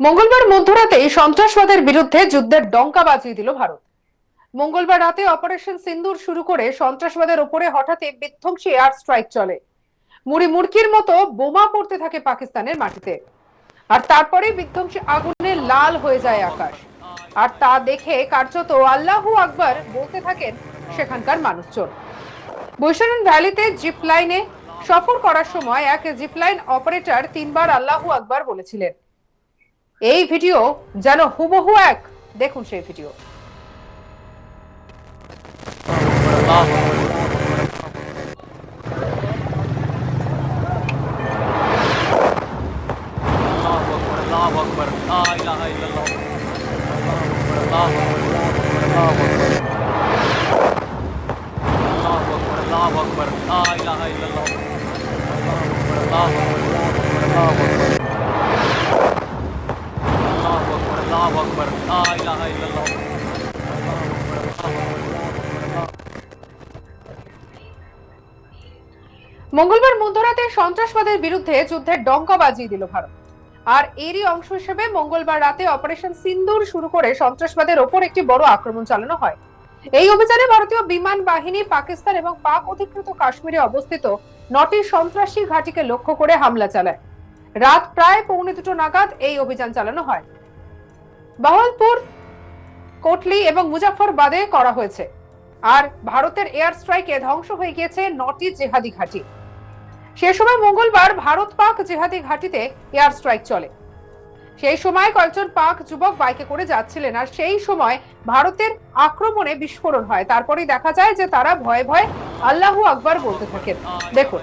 মঙ্গলবার মধ্যরাতে সন্ত্রাসবাদের বিরুদ্ধে যুদ্ধের ডঙ্কা বাজিয়ে দিল ভারত। মঙ্গলবার রাতে অপারেশন সিন্দুর শুরু করে সন্ত্রাসবাদের ওপরে হঠাৎই বিধ্বংসী এয়ার স্ট্রাইক চলে। মুড়ি মুড়কির মতো বোমা পড়তে থাকে পাকিস্তানের মাটিতে। আর তারপরে বিধ্বংসী আগুনে লাল হয়ে যায় আকাশ। আর তা দেখে কার্যত আল্লাহু আকবার বলতে থাকেন সেখানকার মানুষজন। বৈশারণ ভ্যালিতে জিপ লাইনে সফর করার সময় এক জিপ লাইন অপারেটর তিনবার আল্লাহু আকবার বলেছিলেন। এই ভিডিও যেন হুবহু এক দেখুন সেই ভিডিও الله أكبر لا إله إلا الله الله أكبر الله أكبر الله أكبر মঙ্গলবার মধ্যরাতে সন্ত্রাসবাদের বিরুদ্ধে যুদ্ধের ডঙ্কা বাজিয়ে দিল ভারত। আর এরই অংশ হিসেবে মঙ্গলবার রাতে অপারেশন সিন্দুর শুরু করে সন্ত্রাসবাদের ওপর একটি বড় আক্রমণ চালানো হয়। এই অভিযানে ভারতীয় বিমান বাহিনী, পাকিস্তান এবং পাক অধিকৃত কাশ্মীরে অবস্থিত নটি সন্ত্রাসী ঘাঁটিকে লক্ষ্য করে হামলা চালায়। রাত প্রায় পৌনে দুটো নাগাদ এই অভিযান চালানো হয়। বাহলপুর, কোটলি এবং মুজাফরবাদে করা হয়েছে। আর ভারতের এয়ার স্ট্রাইকে ধ্বংস হয়ে গিয়েছে নটি জেহাদি ঘাঁটি। সে সময় মঙ্গলবার ভারত পাক জেহাদি ঘাঁটিতে এয়ার স্ট্রাইক চলে। সেই সময় কয়েকজন পাক যুবক বাইকে করে যাচ্ছিলেন আর সেই সময় ভারতের আক্রমণে বিস্ফোরণ হয়। তারপরেই দেখা যায় যে তারা ভয়ে ভয়ে আল্লাহু আকবার বলতে থাকেন। দেখুন।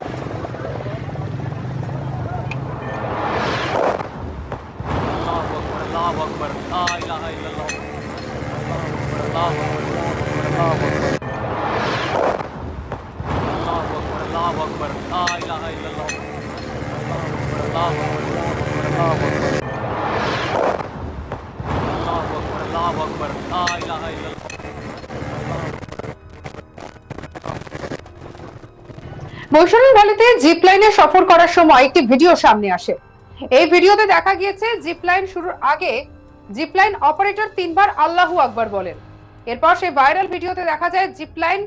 বৈশালী ভ্যালিতে জিপ লাইনে সফর করার সময় একটি ভিডিও সামনে আসে। এই ভিডিওতে দেখা গিয়েছে জিপ লাইন শুরুর আগে জিপ লাইন অপারেটর তিনবার আল্লাহু আকবার বলেন। এরপর সেই ভাইরাল ভিডিওতে দেখা যায় জিপ লাইন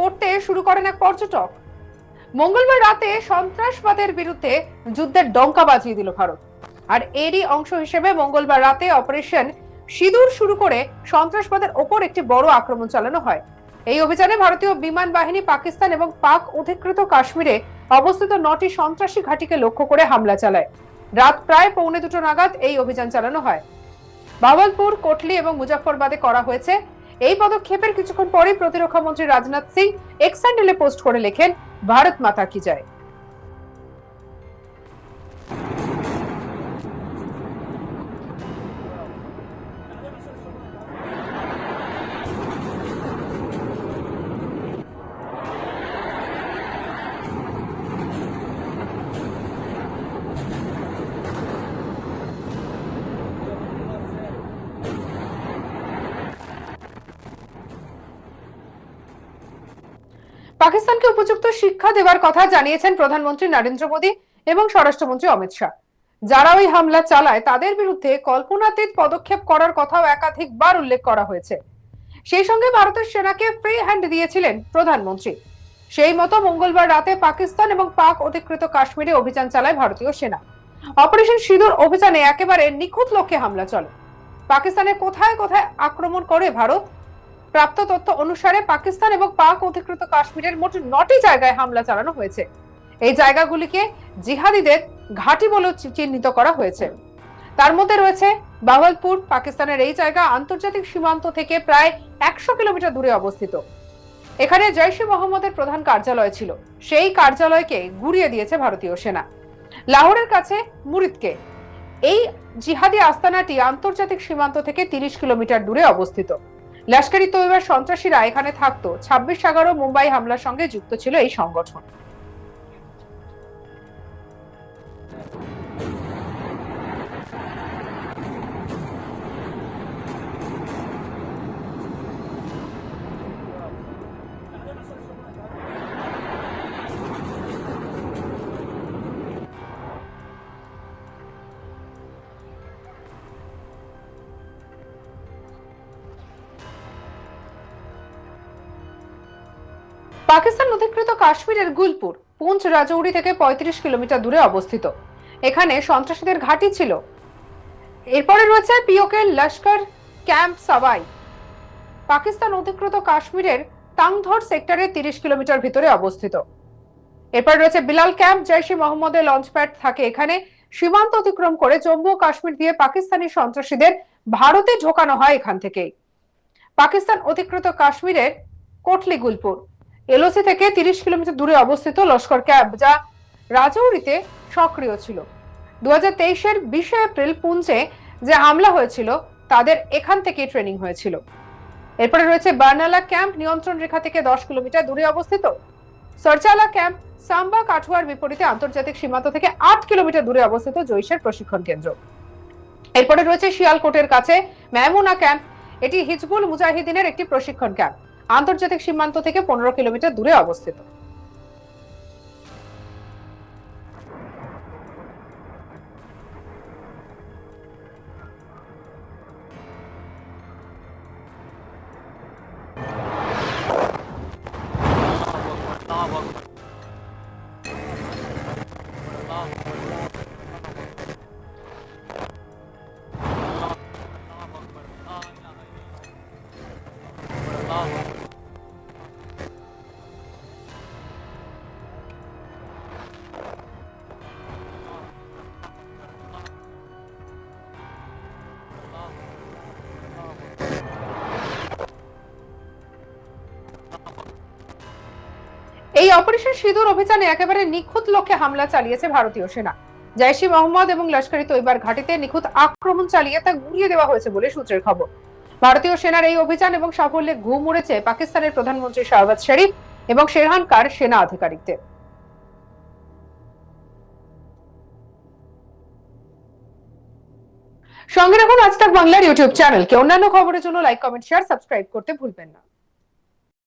করতে শুরু করেন এক পর্যটক। মঙ্গলবার রাতে সন্ত্রাসবাদের বিরুদ্ধে যুদ্ধের ডঙ্কা বাজিয়ে দিল ভারত। আর এরই অংশ হিসেবে মঙ্গলবার রাতে অপারেশন সিঁদুর শুরু করে সন্ত্রাসবাদের ওপর একটি বড় আক্রমণ চালানো হয়। এই অভিযানে ভারতীয় বিমান বাহিনী, পাকিস্তান এবং পাক অধিকৃত কাশ্মীরে অবস্থিত নটি সন্ত্রাসী ঘাঁটিকে লক্ষ্য করে হামলা চালায়। রাত প্রায় পৌনে দুটো নাগাদ এই অভিযান চালানো হয়। বাবলপুর, কোটলি এবং মুজাফরবাদে করা হয়েছে এই পদক্ষেপের কিছুক্ষণ পরেই প্রতিরক্ষা মন্ত্রী রাজনাথ সিং এক্স পোস্ট করে লেখেন, ভারত মাতা কি যায় পাকিস্তানকে উপযুক্ত শিক্ষা দেওয়ার কথা জানিয়েছেন প্রধানমন্ত্রী নরেন্দ্র মোদী এবং স্বরাষ্ট্রমন্ত্রী অমিত শাহ। যারা ওই হামলা চালায়, তাদের বিরুদ্ধে কল্পনাতীত পদক্ষেপ করার কথাও একাধিকবার উল্লেখ করা হয়েছে। সেই সঙ্গে ভারতের সেনাকে ফ্রি হ্যান্ড দিয়েছিলেন প্রধানমন্ত্রী। সেই মতো মঙ্গলবার রাতে পাকিস্তান এবং পাক অধিকৃত কাশ্মীরে অভিযান চালায় ভারতীয় সেনা। অপারেশন সিঁদুর অভিযানে একেবারে নিখুঁত লক্ষ্যে হামলা চলে। পাকিস্তানে কোথায় কোথায় আক্রমণ করে ভারত প্রাপ্ত তথ্য অনুসারে পাকিস্তান এবং পাক অধিকৃত কাশ্মীরের মোট নটি জায়গায় হামলা চালানো হয়েছে। এই জায়গাগুলিকে জিহাদিদের ঘাঁটি বলে চিহ্নিত করা হয়েছে। তার মধ্যে রয়েছে বাওয়ালপুর পাকিস্তানের এই জায়গা আন্তর্জাতিক সীমান্ত থেকে প্রায় একশো কিলোমিটার দূরে অবস্থিত। এখানে জৈশ মোহাম্মদের প্রধান কার্যালয় ছিল। সেই কার্যালয়কে গুড়িয়ে দিয়েছে ভারতীয় সেনা। লাহোরের কাছে মুরিদকে। এই জিহাদি আস্তানাটি আন্তর্জাতিক সীমান্ত থেকে তিরিশ কিলোমিটার দূরে অবস্থিত। লস্করি তৈবার সন্ত্রাসীরা এখানে থাকতো। ছাব্বিশ এগারো মুম্বাই হামলার সঙ্গে যুক্ত ছিল এই সংগঠন। পাকিস্তান অধিকৃত কাশ্মীরের গুলপুর পুঞ্চ রাজৌরি থেকে পঁয়ত্রিশ কিলোমিটার দূরে অবস্থিত। এখানে সন্ত্রাসীদের ঘাঁটি ছিল। এরপরে রয়েছে পিওকে লস্কর ক্যাম্প সাবাই। পাকিস্তান অধিকৃত কাশ্মীরের তাংধর সেক্টরের তিরিশ কিলোমিটার ভিতরে অবস্থিত। এরপর রয়েছে বিলাল ক্যাম্প, জৈশ মোহাম্মদের লঞ্চ প্যাড থাকে এখানে। সীমান্ত অতিক্রম করে জম্মু কাশ্মীর দিয়ে পাকিস্তানি সন্ত্রাসীদের ভারতে ঢোকানো হয় এখান থেকেই। পাকিস্তান অধিকৃত কাশ্মীরের কোটলি গুলপুর এলওসি থেকে তিরিশ কিলোমিটার দূরে অবস্থিত লস্কর ক্যাম্প যা রাজৌরিতে সক্রিয় ছিল। দু হাজার তেইশের বিশে এপ্রিল পুঞ্চে যে হামলা হয়েছিল, তাদের এখান থেকে ট্রেনিং হয়েছিল। এরপরে রয়েছে বার্নালা ক্যাম্প নিয়ন্ত্রণ রেখা থেকে দশ কিলোমিটার দূরে অবস্থিত। সরচালা ক্যাম্প, সাম্বা কাঠুয়ার বিপরীতে আন্তর্জাতিক সীমান্ত থেকে আট কিলোমিটার দূরে অবস্থিত জৈশের প্রশিক্ষণ কেন্দ্র। এরপরে রয়েছে শিয়ালকোটের কাছে ম্যামুনা ক্যাম্প, এটি হিজবুল মুজাহিদিনের একটি প্রশিক্ষণ ক্যাম্প। আন্তর্জাতিক সীমান্ত থেকে পনেরো কিলোমিটার দূরে অবস্থিত। এই অপারেশন সিঁদুর অভিযানে একেবারে নিখুঁত লক্ষ্যে হামলা চালিয়েছে ভারতীয় সেনা। জৈশ মোহাম্মদ এবং লস্করি তৈবার ঘাটিতে নিখুঁত আক্রমণ চালিয়ে তা গুড়িয়ে দেওয়া হয়েছে বলে সূত্রের খবর। ভারতীয় সেনার এই অভিযান এবং সাফল্যে ঘুম উড়েছে পাকিস্তানের প্রধানমন্ত্রী শাহবাজ শরীফ এবং সেখানকার সেনা আধিকারিকদের। সঙ্গে রাখুন আজ তাক বাংলার ইউটিউব চ্যানেলকে। অন্যান্য খবরের জন্য লাইক কমেন্ট শেয়ার সাবস্ক্রাইব করতে ভুলবেন না।